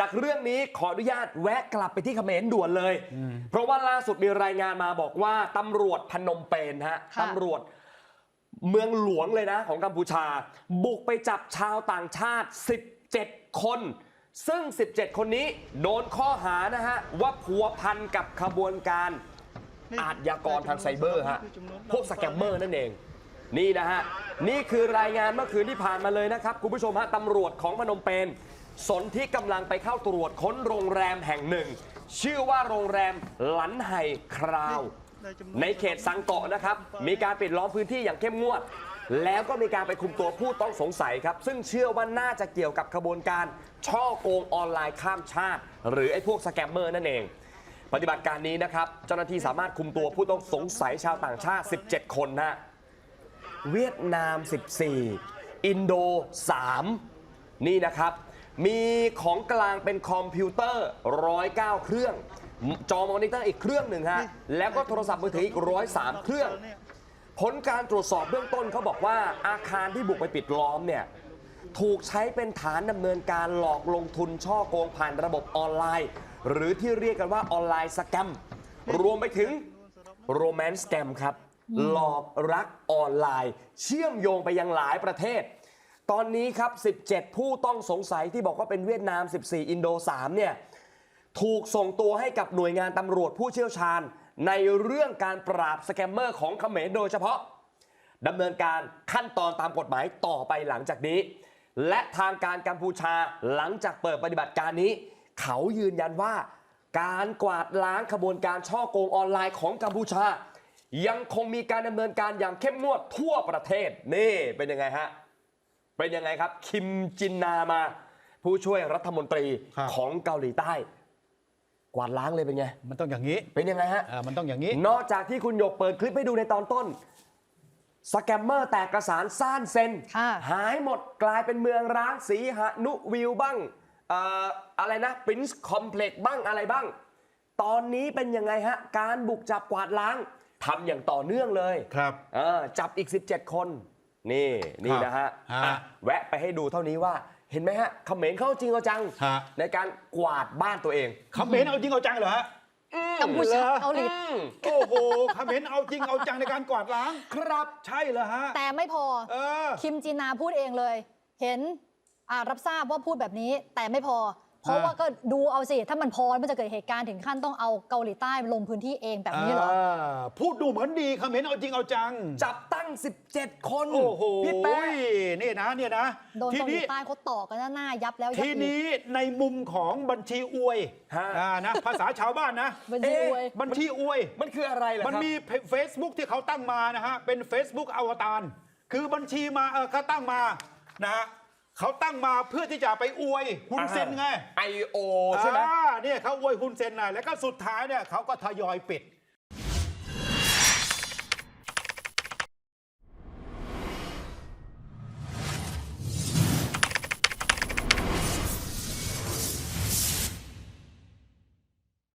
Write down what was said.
จากเรื่องนี้ขออนุญาตแวะกลับไปที่เขมรด่วนเลย เพราะว่าล่าสุดมีรายงานมาบอกว่าตำรวจพนมเปญฮะค่ะตำรวจเมืองหลวงเลยนะของกัมพูชา บุกไปจับชาวต่างชาติ 17 คน ซึ่ง 17 คนนี้โดนข้อหานะฮะ ว่าพัวพันกับขบวนการอาชญากรทางไซเบอร์ฮะพวกสแกมเมอร์นั่นเอง นี่นะฮะ นี่คือรายงานเมื่อคืนที่ผ่านมาเลยนะครับ คุณผู้ชมฮะตำรวจของพนมเปญ สนที่กำลังไปเข้าตรวจค้นโรงแรมแห่งหนึ่ง ชื่อว่าโรงแรมหลันไห่คราว ในเขตสังเกาะนะครับ มีการปิดล้อมพื้นที่อย่างเข้มงวด แล้วก็มีการไปคุมตัวผู้ต้องสงสัยครับ ซึ่งเชื่อว่าน่าจะเกี่ยวกับขบวนการ ช่อโกงออนไลน์ข้ามชาติ หรือไอ้พวกสแกมเมอร์นั่นเอง ปฏิบัติการนี้นะครับ เจ้าหน้าที่สามารถคุมตัวผู้ต้องสงสัยชาวต่างชาติ 17 คนนะเวียดนาม 14 อินโด 3 นี่นะครับ มีของกลางเป็นคอมพิวเตอร์ 109 เครื่อง จอมอนิเตอร์อีกเครื่องหนึ่งฮะ แล้วก็โทรศัพท์มือถืออีก 103 เครื่อง ผลการตรวจสอบเบื้องต้นเขาบอกว่าอาคารที่บุกไปปิดล้อมเนี่ยถูกใช้เป็นฐานดำเนินการหลอกลงทุนช่อโกงผ่านระบบออนไลน์ หรือที่เรียกกันว่าออนไลน์สแกมรวมไปถึงโรแมนต์สแกมครับหลอกรักออนไลน์ เชื่อมโยงไปยังหลายประเทศ ตอนนี้ครับ 17 ผู้ต้องสงสัยที่บอกว่าเป็นเวียดนาม 14 อินโด 3 เนี่ย ถูกส่งตัวให้กับหน่วยงานตำรวจผู้เชี่ยวชาญ ในเรื่องการปราบสแกมเมอร์ของเขมรโดยเฉพาะดำเนินการขั้นตอนตามกฎหมายต่อไปหลังจากนี้ และทางการกัมพูชาหลังจากเปิดปฏิบัติการนี้ เขายืนยันว่า การกวาดล้างขบวนการช่อโกงออนไลน์ของกัมพูชา ยังคงมีการดำเนินการอย่างเข้มงวดทั่วประเทศ นี่เป็นยังไงฮะ เป็นยังไงครับ คิมจินนามา ผู้ช่วยรัฐมนตรีครับ ของเกาหลีใต้ กวาดล้างเลยเป็นไง มันต้องอย่างนี้เป็นยังไงฮะอ่ามันต้องอย่างนี้ นอกจากที่คุณหยกเปิดคลิปให้ดูในตอนต้น สแกมเมอร์แตกกระสารซ่านเซน ค่ะ หายหมดกลายเป็นเมืองร้างสีหนุวิวบ้างเอ่ออะไรนะปรินซ์คอมเพล็กบ้างอะไรบ้าง ตอนนี้เป็นยังไงฮะ การบุกจับกวาดล้างทำอย่างต่อเนื่องเลยครับ เออจับอีก 17 คน นี่นี่นะฮะฮะ อะแวะไปให้ดูเท่านี้ว่าเห็นไหมฮะเขมรเข้าจริงเอาจัง ฮะในการกวาดบ้านตัวเองเขมรเอาจริงเอาจังเหรอฮะกัมพูชาเหรอเกาหลีอืมโอ้โหเขมรเอาจริงเอาจังในการกวาดล้าง ครับ ใช่เหรอฮะ แต่ไม่พอ เออ คิมจีนาพูดเองเลย เห็นอ่ารับทราบว่าพูดแบบนี้ แต่ไม่พอ เพราะอ่าว่าก็ดูเอาสิ ถ้ามันพอมันจะเกิดเหตุการณ์ถึงขั้นต้องเอาเกาหลีใต้ลงพื้นที่เองแบบนี้เหรอาพูดดูเหมือนดีเขมรเอาจริงเอาจัง จับตั้ง 17 คน โอ้โหพี่แป๊ะนี่นะเนี่ยนะ โดนทีเกาหลีนี้ใต้เขาต่อกันหน้ายับแล้วยับทีอีกนี้ในมุมของบัญชีอวยฮะอ่านะภาษาชาวบ้านนะ บัญชีอวย บัญชีอวย มันคืออะไรล่ะมันครับมี Facebook ที่เขาตั้งมานะฮะ เป็น Facebook อวตาร คือบัญชีมาเออเขาตั้งมานะฮะ เขาตั้งมาเพื่อที่จะไปอวยฮุนเซนไง ไอโอใช่ไหม อ่าเนี่ยเขาอวยฮุนเซนนะแล้วก็สุดท้ายเนี่ยเขาก็ทยอยปิด